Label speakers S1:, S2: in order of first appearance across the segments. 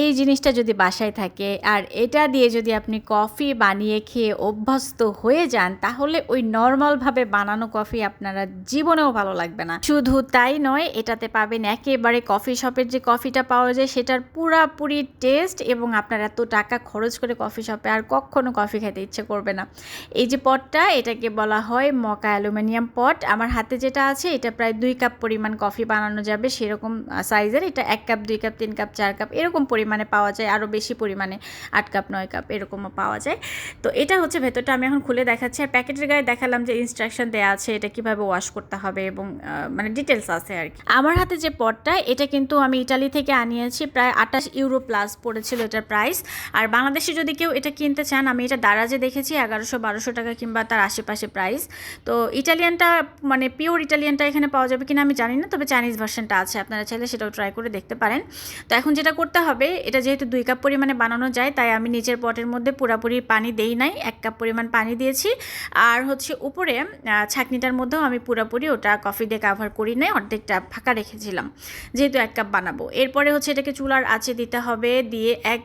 S1: এই জিনিসটা যদি বাসায় থাকে আর এটা দিয়ে যদি আপনি কফি বানিয়ে খেয়ে অভ্যস্ত হয়ে যান, তাহলে ওই নর্মালভাবে বানানো কফি আপনারা জীবনেও ভালো লাগবে না। শুধু তাই নয়, এটাতে পাবেন একেবারে কফি শপের যে কফিটা পাওয়া যায়, সেটার পুরাপুরি টেস্ট এবং আপনার এত টাকা খরচ করে কফি শপে আর কখনো কফি খেতে ইচ্ছে করবে না। এই যে পটটা, এটাকে বলা হয় মকা অ্যালুমিনিয়াম পট। আমার হাতে যেটা আছে, এটা প্রায় দুই কাপ পরিমাণ কফি বানানো যাবে, সেরকম সাইজের এটা এক কাপ, দুই কাপ, তিন কাপ, চার কাপ, এরকম পরিমাণে পাওয়া যায় আরও বেশি পরিমাণে আট কাপ, নয় কাপ এরকমও পাওয়া যায়। তো এটা হচ্ছে ভেতরটা, আমি এখন খুলে দেখাচ্ছি। আর প্যাকেটের গায়ে দেখালাম যে ইনস্ট্রাকশন দেওয়া আছে, এটা কীভাবে ওয়াশ করতে হবে এবং মানে ডিটেলস আছে আর কি। আমার হাতে যে পটটা, এটা কিন্তু আমি ইটালি থেকে আনিয়েছি, প্রায় আঠাশ ইউরো প্লাস পড়েছিল এটার প্রাইস আর বাংলাদেশে যদি কেউ এটা কিনতে চান, আমি এটা দারাজে দেখেছি, এগারোশো, বারোশো টাকা কিংবা তার আশেপাশে প্রাইস তো ইটালিয়ানটা মানে পিওর ইটালিয়ানটা এখানে পাওয়া যাবে কিনা আমি জানি না, তবে চাইনিজ ভার্সনটা আছে, আপনারা চাইলে সেটাও ট্রাই করে দেখতে পারেন। তো এখন যেটা করতে হবে এটা যেহেতু দুই কাপ পরিমাণে বানানো যায়, তাই আমি নিচের পটের মধ্যে পুরাপুরি পানি দেই নাই। এক কাপ পরিমাণ পানি দিয়েছি। আর হচ্ছে উপরে ছাকনিটার মধ্যেও আমি পুরাপুরি ওটা কফি দিয়ে কাভার করি নাই, অর্ধেকটা ফাঁকা রেখেছিলাম। যেহেতু এক কাপ বানাবো। এরপরে হচ্ছে এটাকে চুলার আঁচে দিতে হবে, দিয়ে এক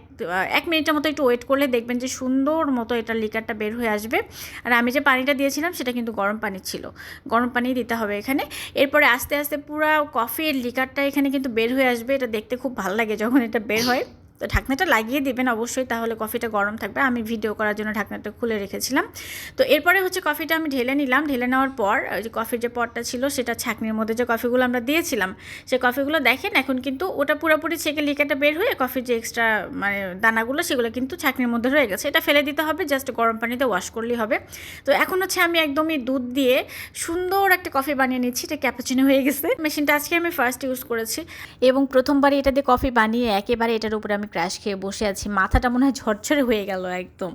S1: এক মিনিটের মতো একটু ওয়েট করলে দেখবেন যে সুন্দর মতো এটা লিকারটা বের হয়ে আসবে। আর আমি যে পানিটা দিয়েছিলাম সেটা কিন্তু গরম পানি ছিল। গরম পানি দিতে হবে এখানে। এরপরে আস্তে আস্তে পুরো কফির লিকারটা এখানে কিন্তু বের হয়ে আসবে। এটা দেখতে খুব ভালো লাগে যখন এটা বের হয়। তো ঢাকনাটা লাগিয়ে দেবেন অবশ্যই, তাহলে কফিটা গরম থাকবে। আমি ভিডিও করার জন্য ঢাকনাটা খুলে রেখেছিলাম। তো এরপরে হচ্ছে কফিটা আমি ঢেলে নিলাম। ঢেলে নেওয়ার পর ওই যে কফির যে পটটা ছিল, সেটা ছাঁকনির মধ্যে যে কফিগুলো আমরা দিয়েছিলাম, সে কফিগুলো দেখেন, এখন কিন্তু ওটা পুরোপুরি ছেঁকে লিকাটা বের হয়ে কফির যে এক্সট্রা মানে দানাগুলো, সেগুলো কিন্তু ছাঁকনির মধ্যে রয়ে গেছে। এটা ফেলে দিতে হবে জাস্ট গরম পানিতে ওয়াশ করলেই হবে। তো এখন হচ্ছে আমি একদমই দুধ দিয়ে সুন্দর একটা কফি বানিয়ে নিচ্ছি। এটা ক্যাপাচিনো হয়ে গেছে। মেশিনটা আজকে আমি ফার্স্ট ইউজ করেছি এবং প্রথমবারই এটা দিয়ে কফি বানিয়ে একেবারে এটার উপরে ক্র্যাশ খেয়ে বসে আছি। মাথাটা মনে হয় ঝরঝরে হয়ে গেল একদম।